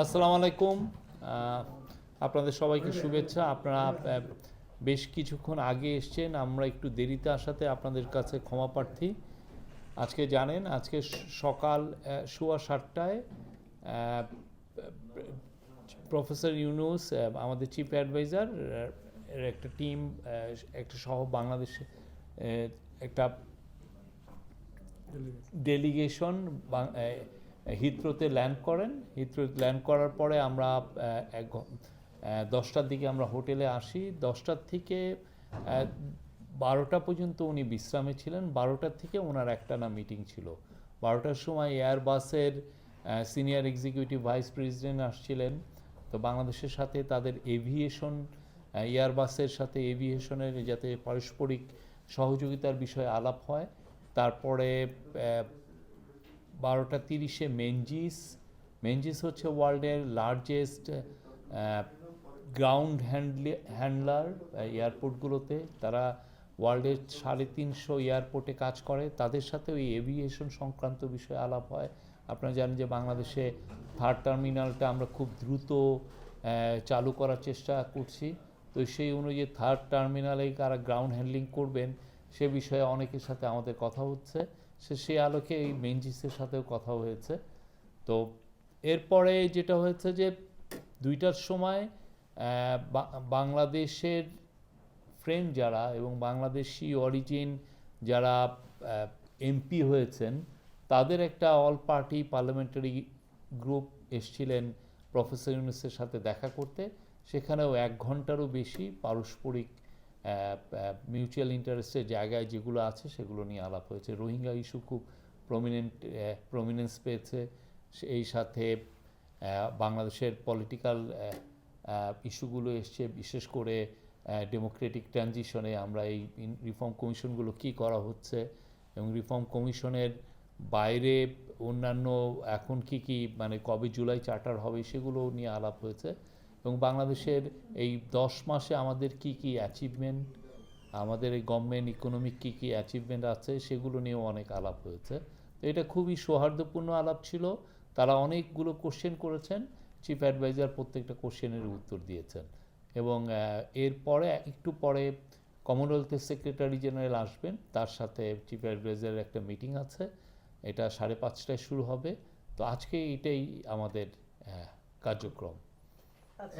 আসসালামু আলাইকুম। আপনাদের সবাইকে শুভেচ্ছা। আপনারা বেশ কিছুক্ষণ আগে এসছেন। আমরা একটু দেরিতে আসাতে আপনাদের কাছে ক্ষমা প্রার্থী। আজকে জানেন আজকে সকাল সোয়া সাতটায় প্রফেসর ইউনুস আমাদের চিফ অ্যাডভাইজার এর একটা টিম একটা সহ বাংলাদেশে একটা ডেলিগেশন হিথ্রোতে ল্যান্ড করেন। হিথ্রোতে ল্যান্ড করার পরে আমরা এক দশটার দিকে আমরা হোটেলে আসি। দশটার থেকে বারোটা পর্যন্ত উনি বিশ্রামে ছিলেন। বারোটার থেকে ওনার একটানা মিটিং ছিল। বারোটার সময় এয়ারবাসের সিনিয়র এক্সিকিউটিভ ভাইস প্রেসিডেন্ট আসছিলেন। তো বাংলাদেশের সাথে তাদের এভিয়েশন এয়ারবাসের সাথে এভিয়েশনের যাতে পারস্পরিক সহযোগিতার বিষয়ে আলাপ হয়। তারপরে বারোটা তিরিশে মেনজিস মেনজিস হচ্ছে ওয়ার্ল্ডের লার্জেস্ট গ্রাউন্ড হ্যান্ডলি হ্যান্ডলার এয়ারপোর্টগুলোতে তারা ওয়ার্ল্ডের সাড়ে তিনশো এয়ারপোর্টে কাজ করে। তাদের সাথে ওই এভিয়েশন সংক্রান্ত বিষয়ে আলাপ হয়। আপনারা জানেন যে বাংলাদেশে থার্ড টার্মিনালটা আমরা খুব দ্রুত চালু করার চেষ্টা করছি। তো সেই অনুযায়ী থার্ড টার্মিনালে কারা গ্রাউন্ড হ্যান্ডলিং করবেন, সে বিষয়ে অনেকের সাথে আমাদের কথা হচ্ছে। সে সেই আলোকে এই মেনজিসের সাথেও কথা হয়েছে। তো এরপরে যেটা হয়েছে যে দুইটার সময় বাংলাদেশের ফ্রেন্ড যারা এবং বাংলাদেশি অরিজিন যারা এমপি হয়েছেন, তাদের একটা অল পার্টি পার্লামেন্টারি গ্রুপ এসছিলেন প্রফেসর ইউনুসের সাথে দেখা করতে। সেখানেও এক ঘন্টারও বেশি পারস্পরিক মিউচুয়াল ইন্টারেস্টের জায়গায় যেগুলো আছে সেগুলো নিয়ে আলাপ হয়েছে। রোহিঙ্গা ইস্যু খুব প্রমিনেন্ট প্রমিনেন্স পেয়েছে। এই সাথে বাংলাদেশের পলিটিক্যাল ইস্যুগুলো এসছে। বিশেষ করে ডেমোক্রেটিক ট্রানজিশনে আমরা এই রিফর্ম কমিশনগুলো কি করা হচ্ছে এবং রিফর্ম কমিশনের বাইরে অন্যান্য এখন কি কি মানে কবে জুলাই চার্টার হবে সেগুলো নিয়ে আলাপ হয়েছে। এবং বাংলাদেশের এই দশ মাসে আমাদের কি কি অ্যাচিভমেন্ট আমাদের এই গভর্নমেন্ট ইকোনমিক কী কী অ্যাচিভমেন্ট আছে, সেগুলো নিয়েও অনেক আলাপ হয়েছে। তো এটা খুবই সৌহার্দ্যপূর্ণ আলাপ ছিল। তারা অনেকগুলো কোশ্চেন করেছেন। চিফ অ্যাডভাইজার প্রত্যেকটা কোশ্চেনের উত্তর দিয়েছেন। এবং এরপরে, একটু পরে কমনওয়েলথের সেক্রেটারি জেনারেল আসবেন। তার সাথে চিফ অ্যাডভাইজারের একটা মিটিং আছে। এটা সাড়ে পাঁচটায় শুরু হবে। তো আজকে এটাই আমাদের কার্যক্রম।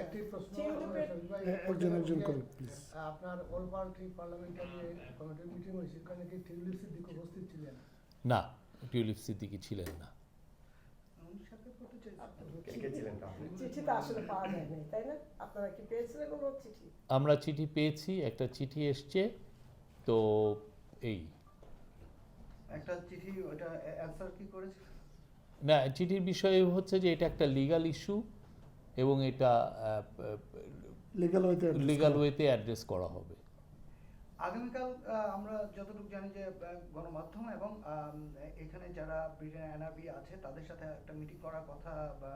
একটি প্রশ্ন একজন একজন করুন, please. আপনার অল পার্টি পার্লামেন্টারি কমিটির মিটিং হয়েছে সেখানে কি টিউলিপ সিদ্দিক উপস্থিত ছিলেন? না টিউলিপ সিদ্দিকি ছিলেন না। সাক্ষাৎ করতে চাইছি কে কে ছিলেন তাহলে? চিঠিটা আসলে পাওয়া যায়নি তাই না? আপনারা কি পেয়েছিলেন আমরা চিঠি পেয়েছি একটা চিঠি এসছে তো এই। একটা চিঠি ওটা অ্যান্সার কি করেছে? না চিঠির বিষয় হচ্ছে যে এটা একটা লিগাল ইস্যু এবং এটা লিগাল ওয়েতে লিগাল ওয়েতে অ্যাড্রেস করা। হবে। আগামীকাল আমরা যতটুকু জানি যে গণমাধ্যম এবং এখানে যারা ব্রিটেন এনআরবি আছে তাদের সাথে একটা মিটিং করার কথা বা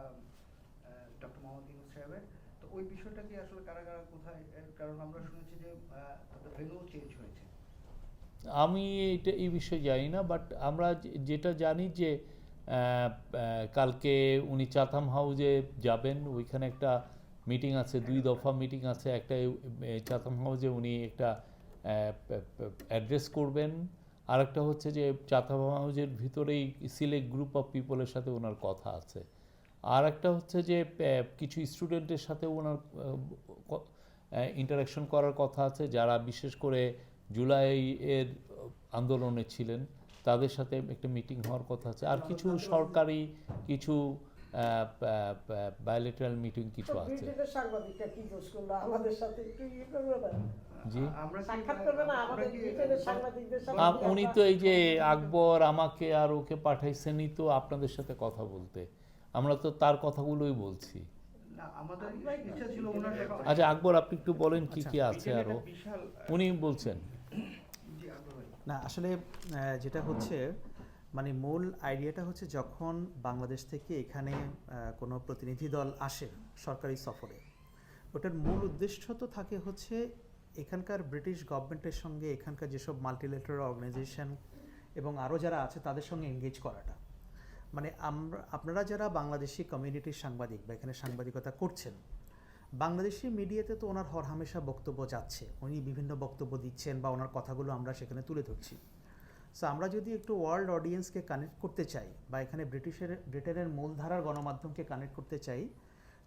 ডক্টর মোহাম্মদ ইউনুস সাহেবের। তো ওই বিষয়টা কি আসলে কারা কারা কোথায় এর কারণ আমরা শুনেছি যে তাদের ভেন্যু চেঞ্জ হয়েছে। আমি এটা এই বিষয়ে জানি না বাট আমরা যেটা জানি যে কালকে উনি চাতাম হাউজে যাবেন। ওইখানে একটা মিটিং আছে, দুই দফা মিটিং আছে। একটা চাতাম হাউজে উনি একটা অ্যাড্রেস করবেন। আর একটা হচ্ছে যে চাতাম হাউজের ভিতরেই সিলেক্ট গ্রুপ অফ পিপলের সাথে ওনার কথা আছে। আর একটা হচ্ছে যে কিছু স্টুডেন্টের সাথে ওনার ইন্টারাকশন করার কথা আছে। যারা বিশেষ করে জুলাই এর আন্দোলনে ছিলেন। তাদের সাথে একটা মিটিং হওয়ার কথা আছে। আর কিছু সরকারি কিছু বায়োলেটারাল মিটিং কিছু আছে। ইয়ে করবে না? জি। উনি তো এই যে আকবর আমাকে আর ওকে পাঠাইছেনই তো আপনাদের সাথে কথা বলতে। আমরা তো তার কথাগুলোই বলছি। না আমাদের ইচ্ছা ছিল ওনার সাথে- আচ্ছা আকবর আপনি একটু বলেন কি কি আছে আরও? উনি বলছেন। না, আসলে যেটা হচ্ছে মানে মূল আইডিয়াটা হচ্ছে যখন বাংলাদেশ থেকে এখানে কোনো প্রতিনিধি দল আসে সরকারি সফরে, ওটার মূল উদ্দেশ্য তো থাকে হচ্ছে এখানকার ব্রিটিশ গভর্নমেন্টের সঙ্গে এখানকার যেসব মাল্টিলেটারাল অর্গানাইজেশন এবং আরও যারা আছে তাদের সঙ্গে এঙ্গেজ করাটা। মানে আমরা, আপনারা যারা বাংলাদেশি কমিউনিটির সাংবাদিক বা এখানে সাংবাদিকতা করছেন বাংলাদেশি মিডিয়াতে তো ওনার হর হামেশা বক্তব্য যাচ্ছে। উনি বিভিন্ন বক্তব্য দিচ্ছেন বা ওনার কথাগুলো আমরা সেখানে তুলে ধরছি। সো আমরা যদি একটু ওয়ার্ল্ড অডিয়েন্সকে কানেক্ট করতে চাই বা এখানে ব্রিটিশের, ব্রিটেনের মূলধারার গণমাধ্যমকে কানেক্ট করতে চাই,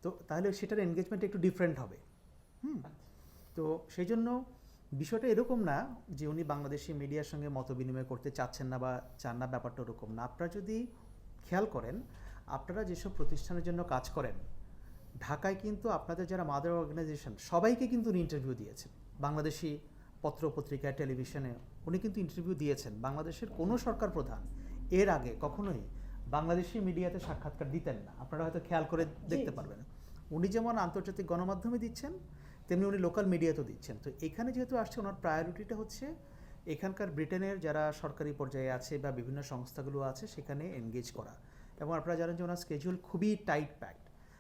তো তাহলে সেটার এনগেজমেন্ট একটু ডিফারেন্ট হবে। হুম? তো সেই জন্য বিষয়টা এরকম না যে উনি বাংলাদেশি মিডিয়ার সঙ্গে মত বিনিময় করতে চাচ্ছেন না বা চান না ব্যাপারটা ওরকম না। আপনারা যদি খেয়াল করেন, আপনারা যেসব প্রতিষ্ঠানের জন্য কাজ করেন ঢাকায় কিন্তু আপনাদের যারা মাদার অর্গানাইজেশন সবাইকে কিন্তু উনি ইন্টারভিউ দিয়েছেন। বাংলাদেশি পত্র পত্রিকায় টেলিভিশনে উনি কিন্তু ইন্টারভিউ দিয়েছেন। বাংলাদেশের কোনো সরকার প্রধান এর আগে কখনোই বাংলাদেশি মিডিয়াতে সাক্ষাৎকার দিতেন না। আপনারা হয়তো খেয়াল করে দেখতে পারবেন। উনি যেমন আন্তর্জাতিক গণমাধ্যমে দিচ্ছেন তেমনি উনি লোকাল মিডিয়াতেও দিচ্ছেন। তো এখানে যেহেতু আসছে ওনার প্রায়োরিটিটা হচ্ছে এখানকার ব্রিটেনের যারা সরকারি পর্যায়ে আছে বা বিভিন্ন সংস্থাগুলো আছে সেখানে এনগেজ করা। এবং আপনারা জানেন যে ওনার স্কেজুল খুবই টাইট প্যাকড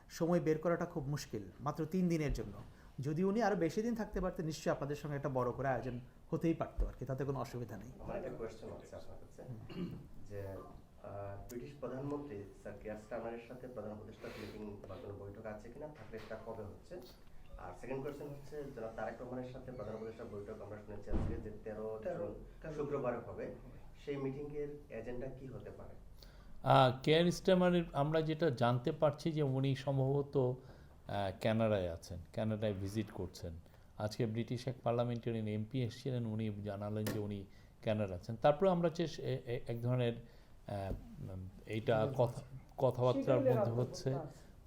সময় বের করাটা খুব মুশকিল মাত্র তিন দিনের জন্য। যদি উনি আরও বেশি দিন থাকতে পারতেন নিশ্চয়ই আপনাদের সঙ্গে একটা বড় করে আয়োজন হতেই পারতো আর কি তাতে কোনো অসুবিধা নেই। যে আহ, ব্রিটিশ প্রধানমন্ত্রী স্যার কেয়ার স্টারমারের সাথে প্রধান উপদেষ্টা মিটিং বা কোনো বৈঠক আছে কিনা থাকলে সেটা কবে হচ্ছে? আর সেকেন্ড কোয়েশ্চেন হচ্ছে যারা তারেক রহমানের সাথে প্রধান উপদেষ্টা বৈঠক আমরা শুনেছি আজকে যে তেরো তেরো, শুক্রবারে হবে। সেই মিটিং এর এজেন্ডা কি হতে পারে? কেয়ার স্টেমারের আমরা যেটা জানতে পারছি যে উনি সম্ভবত আহ, কানাডায় আছেন ক্যানাডায় ভিজিট করছেন। আজকে ব্রিটিশ এক পার্লামেন্টারিয়ান এমপি এসেছিলেন উনি জানালেন যে উনি ক্যানাডা আছেন। তারপরে আমরা এ- এক ধরনের এইটা কথা কথাবার্তার মধ্যে হচ্ছে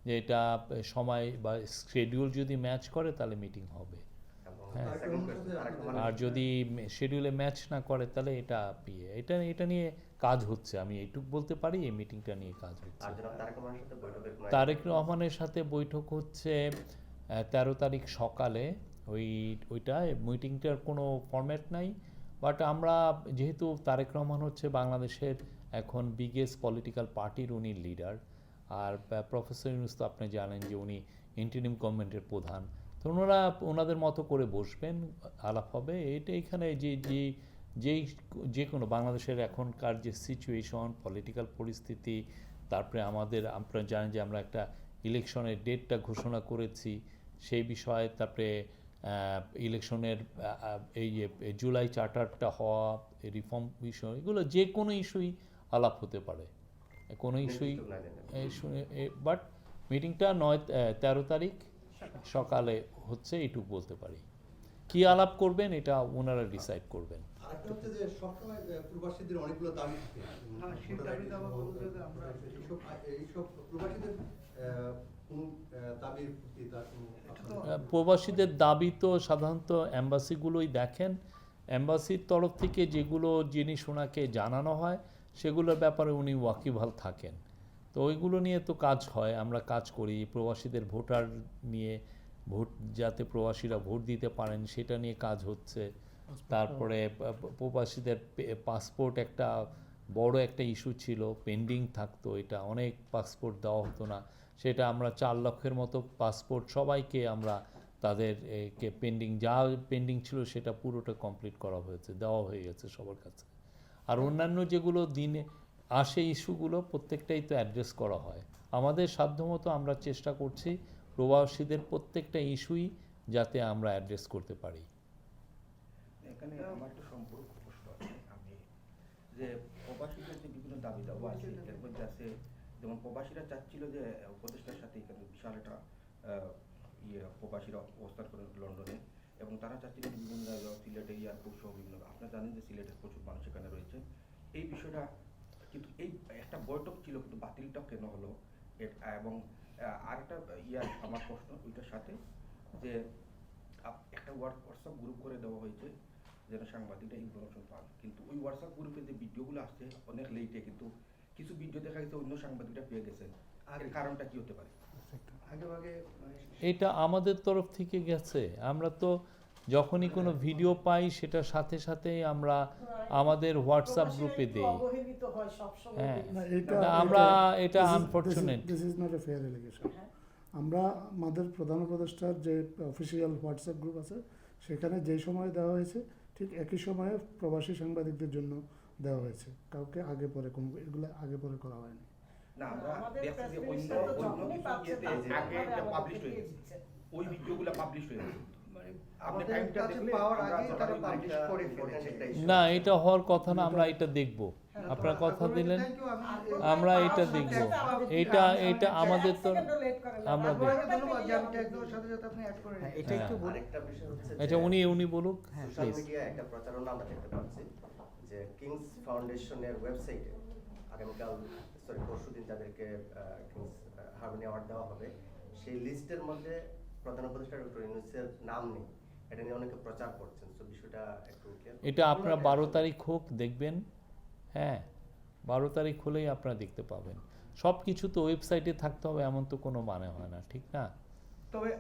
যে এটা সময় বা শিডিউল যদি ম্যাচ করে তাহলে মিটিং হবে। হ্যাঁ। আর যদি শিডিউলে ম্যাচ না করে তাহলে এটা পিয়ে এটা এটা নিয়ে কাজ হচ্ছে। আমি এইটুক বলতে পারি এই মিটিংটা নিয়ে কাজ হচ্ছে। তারেক রহমানের সাথে বৈঠকের কোনো তারেক রহমানের সাথে বৈঠক হচ্ছে তেরো তারিখ সকালে। ওই ওইটা মিটিংটার কোনো ফরম্যাট নাই। বাট আমরা যেহেতু তারেক রহমান হচ্ছে বাংলাদেশের এখন বিগেস্ট পলিটিক্যাল পার্টির উনি লিডার আর প্রফেসর ইউনুস তো আপনি জানেন যে উনি ইন্টারিম গভর্নমেন্টের প্রধান। তো ওনারা ওনাদের মতো করে বসবেন আলাপ হবে। এটা এখানে যে যে যেই যে কোনো বাংলাদেশের এখনকার যে সিচুয়েশন পলিটিক্যাল পরিস্থিতি তারপরে আমাদের আপনারা জানেন যে আমরা একটা ইলেকশনের ডেটটা ঘোষণা করেছি সেই বিষয়ে তারপরে ইলেকশনের এই যে জুলাই চার্টারটা হওয়া রিফর্ম বিষয় এগুলো যে কোনো ইস্যুই আলাপ হতে পারে। কোনো ইস্যুই বাট মিটিংটা নয় তেরো তারিখ সকালে হচ্ছে এটুকু বলতে পারি। কি আলাপ করবেন এটা ওনারা ডিসাইড করবেন। প্রবাসীদের দাবি তো সাধারণত অ্যাম্বাসিগুলোই দেখেন। অ্যাম্বাসির তরফ থেকে যেগুলো জিনিস ওনাকে জানানো হয় সেগুলোর ব্যাপারে উনি ওয়াকিবহাল থাকেন। তো ওইগুলো নিয়ে তো কাজ হয় আমরা কাজ করি প্রবাসীদের ভোটার নিয়ে ভোট যাতে প্রবাসীরা ভোট দিতে পারেন সেটা নিয়ে কাজ হচ্ছে। তারপরে প্রবাসীদের পাসপোর্ট একটা বড় একটা ইস্যু ছিল পেন্ডিং থাকতো এটা অনেক পাসপোর্ট দেওয়া হতো না। সেটা আমরা চার লক্ষের মতো পাসপোর্ট সবাইকে আমরা তাদের কে পেন্ডিং যা পেন্ডিং ছিল সেটা পুরোটা কমপ্লিট করা হয়েছে দেওয়া হয়ে গেছে সবার কাছে। আর অন্যান্য যেগুলো দিনে আসে ইস্যুগুলো প্রত্যেকটাই তো অ্যাড্রেস করা হয়। আমাদের সাধ্যমতো আমরা চেষ্টা করছি প্রবাসীদের প্রত্যেকটা ইস্যুই যাতে আমরা অ্যাড্রেস করতে পারি। এখানে আমার একটা সম্পর্ক প্রশ্ন আছে। আমি যে প্রবাসীদের যে বিভিন্ন দাবি দাওয়া আছে, এর মধ্যে আছে, যেমন প্রবাসীরা চাচ্ছিল যে উপদেষ্টার সাথে এখানে বিশাল একটা ইয়ে প্রবাসীরা অবস্থান করেন লন্ডনে এবং তারা চাচ্ছিল বিভিন্ন সিলেটে, এয়ারপোর্ট সহ বিভিন্ন, আপনারা জানেন যে সিলেটের প্রচুর মানুষ এখানে রয়েছে। এই বিষয়টা কিন্তু এই একটা বৈঠক ছিল কিন্তু বাতিলটা কেন হলো? এবং আরেকটা ইয়ার আমার প্রশ্ন ওইটার সাথে যে আপ- একটা হোয়াটসঅ্যাপ গ্রুপ করে দেওয়া হয়েছে যেন সাংবাদিকরা ইনফরমেশন পান কিন্তু ওই হোয়াটসঅ্যাপ গ্রুপে যে ভিডিওগুলো আসছে অনেক লেটে কিন্তু কিছু ভিডিও দেখা গেছে অন্য সাংবাদিকরা পেয়ে গেছেন এর কারণটা কি হতে পারে? আগে মানে এটা আমাদের তরফ থেকে গেছে। আমরা তো যখনই কোনো ভিডিও পাই সেটা সাথে সাথেই আমরা আমাদের হোয়াটসঅ্যাপ গ্রুপে দিই। হয় সবসময় হ্যাঁ। না, এটা আমরা এটা. This is not a fair allegation. হ্যাঁ। আমরা আমাদের প্রধান উপদেষ্টার যে অফিসিয়াল হোয়াটসঅ্যাপ গ্রুপ আছে সেখানে যেই সময় দেওয়া হয়েছে ঠিক একই সময়ে প্রবাসী সাংবাদিকদের জন্য দেওয়া হয়েছে কাউকে আগে পরে কোনো এগুলো আগে পরে করা হয়নি না আমরা দেখছি যে অন্য অন্য আগে পাবলিশ হয়ে। ওই ভিডিওগুলো পাবলিশ হয়ে মানে। না এটা হওয়ার কথা না আমরা এটা দেখব হ্যাঁ, আপনারা কথা দিলেন। আমরা এটা দেখব। এটা এটা আমাদের তো। আমরা হ্যাঁ, এটা একটু বলুন আরেকটা বিষয় হচ্ছে আচ্ছা উনি উনি বলুক। হ্যাঁ, একটা প্রচারণা আমরা দেখতে পাচ্ছি যে কিংস ফাউন্ডেশনের ওয়েবসাইটে আগামীকাল সরি পরশুদিন যাদেরকে কিংস হারমোনি অ্যাওয়ার্ড দেওয়া হবে। সেই লিস্টের মধ্যে প্রধান উপদেষ্টা ডক্টর ইউনুসের নাম নেই। এটা নিয়ে অনেকে প্রচার করছেন। তো বিষয়টা একটু এটা আপনার বারো তারিখ হোক দেখবেন। হ্যাঁ বারো তারিখ হলেই আপনারা দেখতে পাবেন। সব কিছু তো ওয়েবসাইটে থাকতে হবে এমন তো কোনো মানে হয় না ঠিক না? তবে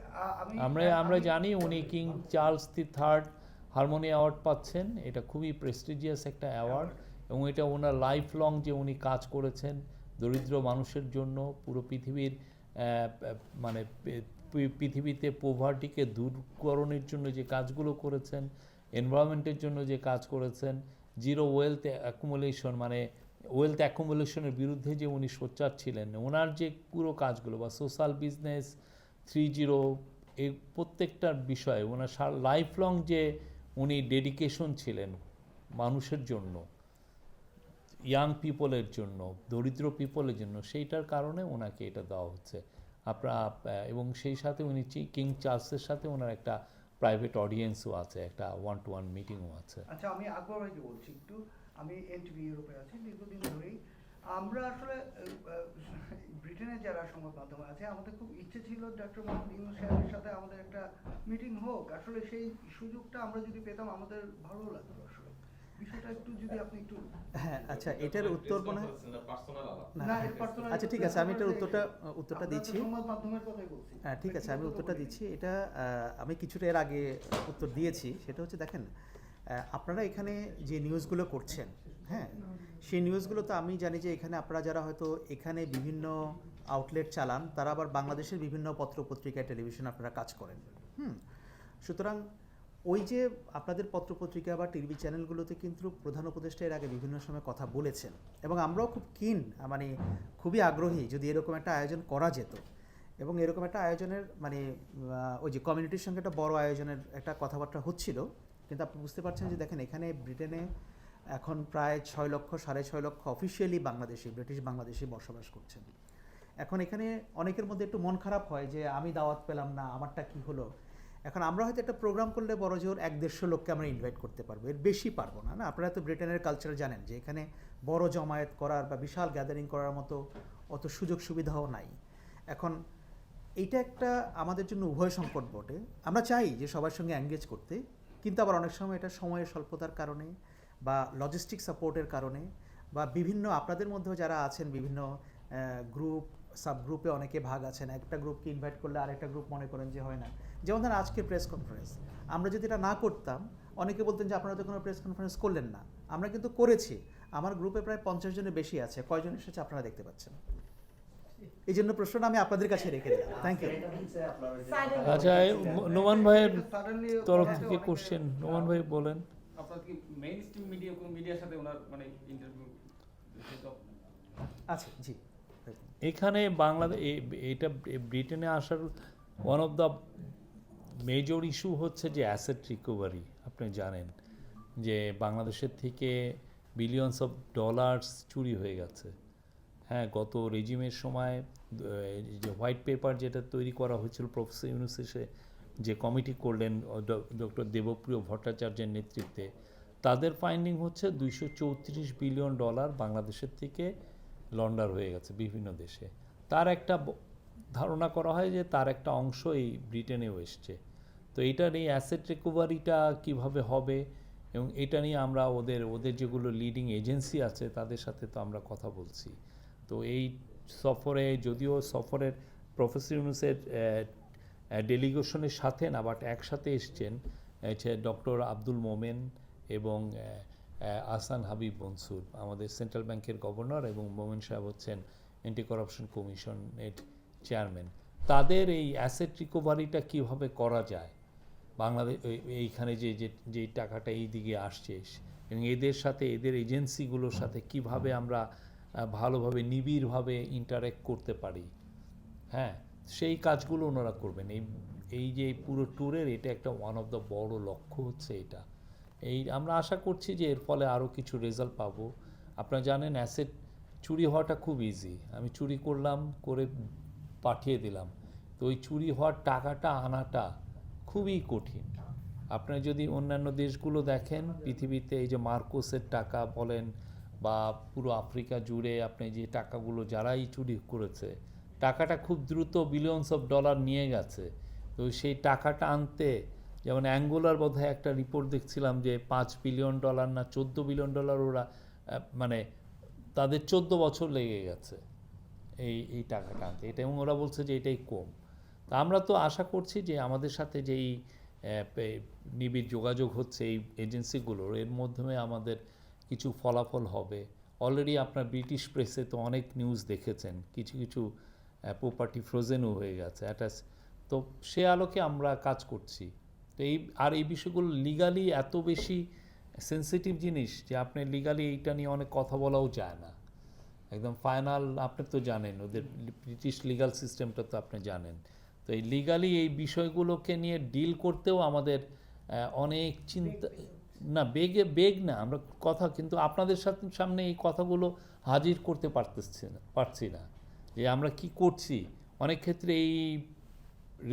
আমরা আমরা জানি উনি King Charles the third harmony award পাচ্ছেন। এটা খুবই প্রেস্টিজিয়াস একটা অ্যাওয়ার্ড এবং এটা ওনার লাইফ লং যে উনি কাজ করেছেন দরিদ্র মানুষের জন্য পুরো পৃথিবীর মানে পৃথিবীতে পোভার্টিকে দূরকরণের জন্য যে কাজগুলো করেছেন এনভায়রনমেন্টের জন্য যে কাজ করেছেন জিরো ওয়েলথ অ্যাকুমুলেশন মানে ওয়েলথ অ্যাকুমুলেশনের বিরুদ্ধে যে উনি সোচ্চার ছিলেন, ওনার যে পুরো কাজগুলো বা সোশ্যাল বিজনেস থ্রি জিরো এই প্রত্যেকটার বিষয়ে ওনার লাইফ লং যে উনি ডেডিকেশন ছিলেন মানুষের জন্য ইয়াং পিপলের জন্য, দরিদ্র পিপলের জন্য, সেইটার কারণে ওনাকে এটা দেওয়া হচ্ছে। আপনারা এবং সেই সাথে উনি কিং চার্লসের সাথে ওনার একটা প্রাইভেট অডিয়েন্সও আছে, একটা ওয়ান টু ওয়ান মিটিংও আছে। আচ্ছা আমি আকবর ভাইকে বলছি একটু, আমি এনটিভি ইউরোপে আছি, দীর্ঘদিন ধরেই। আমরা আসলে ব্রিটেনের যারা সংবাদ মাধ্যম আছে, আমাদের খুব ইচ্ছে ছিল ডক্টর মোহাম্মদ ইউনুস সাহেবের সাথে আমাদের একটা মিটিং হোক। আসলে সেই সুযোগটা আমরা যদি পেতাম, আমাদের ভালো লাগতো আসলে বিষয়টা একটু যদি আপনি একটু হ্যাঁ আচ্ছা এটার উত্তর মনে হয় না, আচ্ছা ঠিক আছে আমি এটার উত্তরটা উত্তরটা দিচ্ছি। সংবাদ মাধ্যমের কথাই বলছি। হ্যাঁ ঠিক আছে আমি উত্তরটা দিচ্ছি। এটা আমি কিছুটা এর আগে উত্তর দিয়েছি সেটা হচ্ছে দেখেন আপনারা এখানে যে নিউজগুলো করছেন হ্যাঁ সেই নিউজগুলো তো আমি জানি যে এখানে আপনারা যারা হয়তো এখানে বিভিন্ন আউটলেট চালান তারা আবার বাংলাদেশের বিভিন্ন পত্র পত্রিকায় টেলিভিশন আপনারা কাজ করেন। হুম সুতরাং ওই যে আপনাদের পত্রপত্রিকা বা টিভি চ্যানেলগুলোতে কিন্তু প্রধান উপদেষ্টা এর আগে বিভিন্ন সময় কথা বলেছেন এবং আমরাও খুব কিন মানে খুবই আগ্রহী যদি এরকম একটা আয়োজন করা যেত। এবং এরকম একটা আয়োজনের মানে ওই যে কমিউনিটির সঙ্গে একটা বড় আয়োজনের একটা কথাবার্তা হচ্ছিল। কিন্তু আপনি বুঝতে পারছেন যে দেখেন, এখানে ব্রিটেনে এখন প্রায় ছয় লক্ষ, সাড়ে ছয় লক্ষ অফিসিয়ালি বাংলাদেশি, ব্রিটিশ বাংলাদেশি বসবাস করছেন। এখন এখানে অনেকের মধ্যে একটু মন খারাপ হয় যে আমি দাওয়াত পেলাম না, আমারটা কি হলো? এখন আমরা হয়তো একটা প্রোগ্রাম করলে বড় জোর এক দেড়শো লোককে আমরা ইনভাইট করতে পারব। এর বেশি পারব না না? আপনারা তো ব্রিটেনের কালচার জানেন যে এখানে বড় জমায়েত করার বা বিশাল গ্যাদারিং করার মতো অত সুযোগ সুবিধাও নাই। এখন এইটা একটা আমাদের জন্য উভয় সংকট বটে। আমরা চাই যে সবার সঙ্গে এঙ্গেজ করতে, কিন্তু আবার অনেক সময় এটা সময়ের স্বল্পতার কারণে বা লজিস্টিক সাপোর্টের কারণে বা বিভিন্ন আপনাদের মধ্যেও যারা আছেন বিভিন্ন গ্রুপ সাব গ্রুপে অনেকে ভাগ আছেন। একটা গ্রুপকে ইনভাইট করলে আরেকটা গ্রুপ মনে করেন যে হয় না। যেমন ধরেন আজকের প্রেস কনফারেন্স আমরা যদি এটা না করতাম অনেকে বলতেন যে আপনারা তো কোনো প্রেস কনফারেন্স করলেন না। আমরা কিন্তু করেছি। আমার গ্রুপে প্রায় পঞ্চাশ জনের বেশি আছে। কয়জন এসেছে আপনারা দেখতে পাচ্ছেন? এই জন্য প্রশ্নটা আমি আপনাদের কাছে রেখে দিলাম। থ্যাংক ইউ আচ্ছা নোমান ভাইয়ের তরফ থেকে কোশ্চেন নোমান ভাই বলেন। আপনার কি মেইন স্ট্রিম মিডিয়া কোন মিডিয়ার সাথে ওনার মানে ইন্টারভিউ আচ্ছা জি। এখানে বাংলাদেশ এটা ব্রিটেনে আসার one of the major issue হচ্ছে যে অ্যাসেট রিকভারি আপনি জানেন। যে বাংলাদেশের থেকে বিলিয়নস অফ ডলার্স চুরি হয়ে গেছে। হ্যাঁ গত রেজিমের সময় যে হোয়াইট পেপার যেটা তৈরি করা হয়েছিল প্রফেসর ইউনুস এসে যে কমিটি করলেন ডক্টর দেবপ্রিয় ভট্টাচার্যের নেতৃত্বে, তাদের ফাইন্ডিং হচ্ছে দুইশো চৌত্রিশ বিলিয়ন ডলার বাংলাদেশের থেকে লন্ডার হয়ে গেছে বিভিন্ন দেশে। তার একটা ধারণা করা হয় যে তার একটা অংশ এই ব্রিটেনেও এসছে। তো এইটার এই অ্যাসেট রিকভারিটা কীভাবে হবে এবং এটা নিয়ে আমরা ওদের ওদের যেগুলো লিডিং এজেন্সি আছে তাদের সাথে তো আমরা কথা বলছি। তো এই সফরে, যদিও সফরের প্রফেসর ইউনুসের ডেলিগেশনের সাথে না, বাট একসাথে এসছেন ডক্টর আব্দুল মোমেন এবং আহসান হাবিব মনসুর, আমাদের সেন্ট্রাল ব্যাংকের গভর্নর এবং মোমেন সাহেব হচ্ছেন অ্যান্টি করাপশন কমিশনের চেয়ারম্যান তাদের এই অ্যাসেট রিকভারিটা কীভাবে করা যায়? বাংলাদেশ এইখানে যে যে টাকাটা এই দিকে আসছে, এবং এদের সাথে, এদের এজেন্সিগুলোর সাথে কীভাবে আমরা ভালোভাবে, নিবিড়ভাবে ইন্টারেক্ট করতে পারি? হ্যাঁ সেই কাজগুলো ওনারা করবেন। এই এই যে পুরো ট্যুরের এটা একটা ওয়ান অফ দ্য বড় লক্ষ্য হচ্ছে এটা। এই আমরা আশা করছি যে এর ফলে আরও কিছু রেজাল্ট পাবো। আপনারা জানেন অ্যাসেট চুরি হওয়াটা খুব ইজি আমি চুরি করলাম, করে পাঠিয়ে দিলাম। তো ওই চুরি হওয়ার টাকাটা আনাটা খুবই কঠিন। আপনারা যদি অন্যান্য দেশগুলো দেখেন, পৃথিবীতে এই যে মার্কোসের টাকা বলেন বা পুরো আফ্রিকা জুড়ে আপনি যে টাকাগুলো যারাই চুরি করেছে, টাকাটা খুব দ্রুত বিলিয়নস অফ ডলার নিয়ে গেছে। তো সেই টাকাটা আনতে যেমন অ্যাঙ্গোলার বোধহয় একটা রিপোর্ট দেখছিলাম যে পাঁচ বিলিয়ন ডলার না চোদ্দ বিলিয়ন ডলার ওরা মানে তাদের চোদ্দ বছর লেগে গেছে এই এই টাকাটা আনতে এটা এবং ওরা বলছে যে এটাই কম। তা আমরা তো আশা করছি যে আমাদের সাথে যেই নিবিড় যোগাযোগ হচ্ছে এই এজেন্সিগুলোর, এর মাধ্যমে আমাদের কিছু ফলাফল হবে। অলরেডি আপনার ব্রিটিশ প্রেসে তো অনেক নিউজ দেখেছেন, কিছু কিছু প্রপার্টি ফ্রোজেনও হয়ে গেছে। অ্যাটাচ তো সে আলোকে আমরা কাজ করছি। তো এই আর এই বিষয়গুলো লিগালি এত বেশি সেন্সিটিভ জিনিস যে আপনি লিগালি এইটা নিয়ে অনেক কথা বলাও যায় না। একদম ফাইনাল আপনি তো জানেন ওদের ব্রিটিশ লিগাল সিস্টেমটা তো আপনি জানেন। তো এই লিগালি এই বিষয়গুলোকে নিয়ে ডিল করতেও আমাদের অনেক চিন্তা না বেগে বেগ না আমরা কথা কিন্তু আপনাদের সাথে সামনে এই কথাগুলো হাজির করতে পারতেছি না পারছি না। যে আমরা কি করছি? অনেক ক্ষেত্রে এই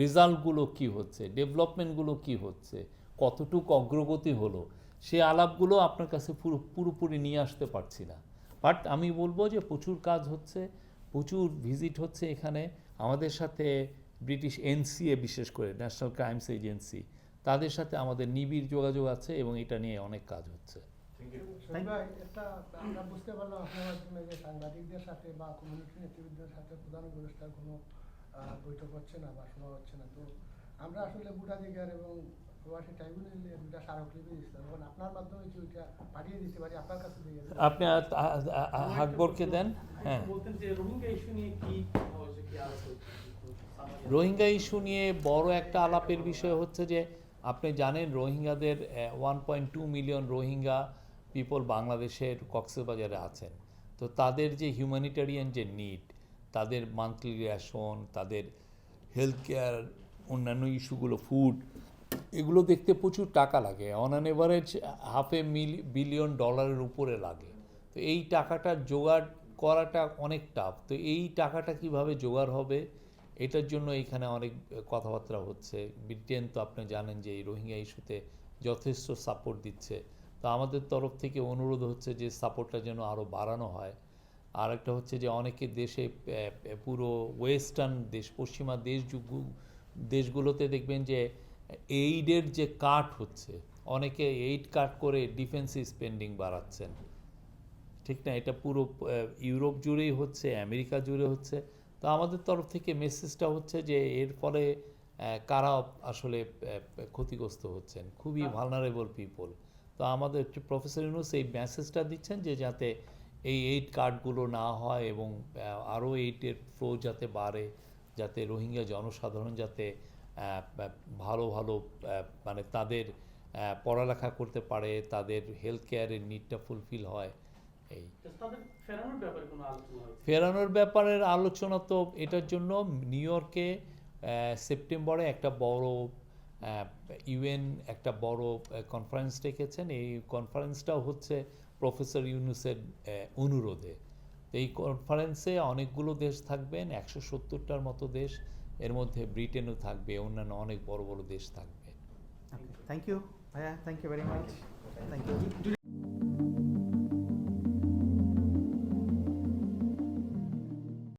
রেজাল্টগুলো কি হচ্ছে? ডেভেলপমেন্টগুলো কি হচ্ছে? কতটুকু অগ্রগতি হলো? সে আলাপগুলো আপনার কাছে পুরো পুরোপুরি নিয়ে আসতে পারছি না। বাট আমি বলব যে প্রচুর কাজ হচ্ছে প্রচুর ভিজিট হচ্ছে এখানে। আমাদের সাথে ব্রিটিশ এনসিএ বিশেষ করে ন্যাশনাল ক্রাইমস এজেন্সি তাদের সাথে আমাদের নিবিড় যোগাযোগ আছে এবং এটা নিয়ে অনেক কাজ হচ্ছে। একটা আমরা বুঝতে পারলাম আপনার মাধ্যমে যে সাংবাদিকদের সাথে বা কমিউনিটি নেতৃবৃন্দের সাথে প্রধান উপদেষ্টার কোনো বৈঠক হচ্ছে না বা শোনা হচ্ছে না। তো আমরা আসলে ভোটাধিকার এবং প্রবাসী ট্রাইব্যুনালে দুটা স্মারকলিপি দিচ্ছিলাম এখন আপনার মাধ্যমে কি ওইটা পাঠিয়ে দিতে পারি? আপনার কাছে দিয়ে আপনি আ- আ- আ- আ- হাকবরকে দেন। হ্যাঁ। বলতেন যে রোহিঙ্গা ইস্যু নিয়ে কি রোহিঙ্গা ইস্যু নিয়ে বড় একটা আলাপের বিষয় হচ্ছে যে আপনি জানেন রোহিঙ্গাদের one point two million Rohingya people বাংলাদেশের কক্সবাজারে আছেন। তো তাদের যে হিউম্যানিটেরিয়ান যে নিড তাদের মান্থলি রেশন তাদের হেলথ কেয়ার অন্যান্য ইস্যুগুলো ফুড এগুলো দেখতে প্রচুর টাকা লাগে। On an average half a mil billion ডলারের উপরে লাগে। তো এই টাকাটা জোগাড় করাটা অনেক টাফ তো এই টাকাটা কীভাবে জোগাড় হবে, এটার জন্য এখানে অনেক কথাবার্তা হচ্ছে। ব্রিটেন তো আপনি জানেন যে এই রোহিঙ্গা ইস্যুতে যথেষ্ট সাপোর্ট দিচ্ছে। তো আমাদের তরফ থেকে অনুরোধ হচ্ছে যে সাপোর্টটা যেন আরও বাড়ানো হয়। আর একটা হচ্ছে যে অনেকে দেশে পুরো ওয়েস্টার্ন দেশ পশ্চিমা দেশ দেশগুলোতে দেখবেন যে এইডের যে কাট হচ্ছে অনেকে এইড কাট করে ডিফেন্সিভ স্পেন্ডিং বাড়াচ্ছেন। ঠিক না? এটা পুরো ইউরোপ জুড়েই হচ্ছে আমেরিকা জুড়ে হচ্ছে। তো আমাদের তরফ থেকে মেসেজটা হচ্ছে যে এর ফলে কারা আসলে ক্ষতিগ্রস্ত হচ্ছেন? খুবই ভালনারেবল পিপল তো আমাদের প্রফেসর ইউনুস এই মেসেজটা দিচ্ছেন যে যাতে এই এইড কার্ডগুলো না হয় এবং আরও এইটের ফ্লো যাতে বাড়ে যাতে রোহিঙ্গা জনসাধারণ যাতে ভালো ভালো মানে তাদের পড়ালেখা করতে পারে তাদের হেলথ কেয়ারের নিডটা ফুলফিল হয় এই। ফেরানোর ব্যাপারে আলোচনা ব্যাপারের আলোচনা তো এটার জন্য নিউ ইয়র্কে সেপ্টেম্বরে একটা বড় ইউএন একটা বড় কনফারেন্স ডেকেছেন এই কনফারেন্সটাও হচ্ছে প্রফেসর ইউনুসের অনুরোধে। এই কনফারেন্সে অনেকগুলো দেশ থাকবেন একশো সত্তরটার মতো দেশ এর মধ্যে ব্রিটেনও থাকবে অন্যান্য অনেক বড় বড় দেশ থাকবে। থ্যাংক ইউ ভাইয়া thank you very much thank you